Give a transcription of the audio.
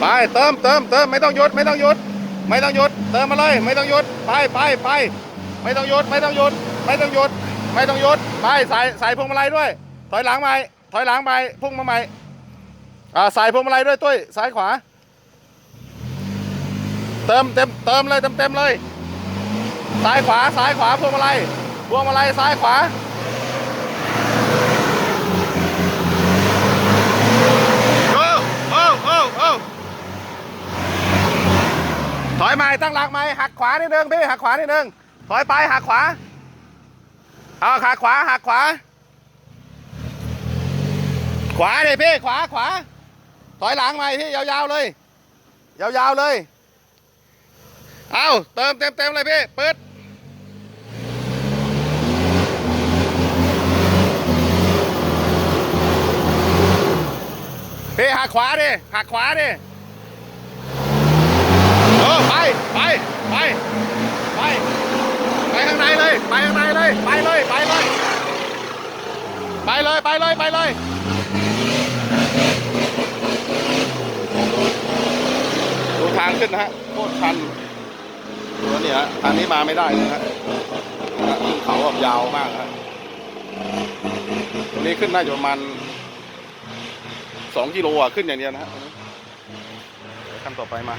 ไปเติมเติมเติมไม่ต้องหยุดไม่ต้องหยุดไม่ต้องหยุดเติมมาเลยไม่ต้องหยุดไปไปไปไม่ต้องหยุดไม่ต้องหยุดไม่ต้องหยุดไม่ต้องหยุดไปใส่ใส่พวงมาลัยด้วย ถอยหลังไปถอยหลังไปพุ่งมาใหม่อ่าใส่พวงมาลัยด้วยตุ้ยซ้ายขวา เติมเต็มเติมเลยเต็มเต็มเลยซ้ายขวาซ้ายขวาพวงมาลัยพวงมาลัยซ้ายขวาโอ้โอ้โอ้โอ้ถอย ใหม่ตั้งหลักใหม่หักขวานิดนึงพี่หักขวานิดนึงถอยไปหักขวาเอาหักขวาหักขวา ขวาเลยพี่ขวาขวา ถอยหลังใหม่พี่ยาวๆเลย ยาวๆเลย เอาเติมเต็มเต็มๆเลยพี่เปิดพี่หักขวาดิหักขวาดิเออไปไปไปไปไปข้างในเลยไปข้างใน เลยไปเลยไปเลยไปเลยไปเลยไปเลยดูทางขึ้นนะฮะโคตรชันตัวนี้ฮะทางนี้มาไม่ได้เลยฮะนะฮะขึ้นเขาแบบยาวมากฮะตัวนี้ขึ้นน่าจะประมาณสองกิโลอะขึ้นอย่างเดียวนะฮะขั้นต่อไปมา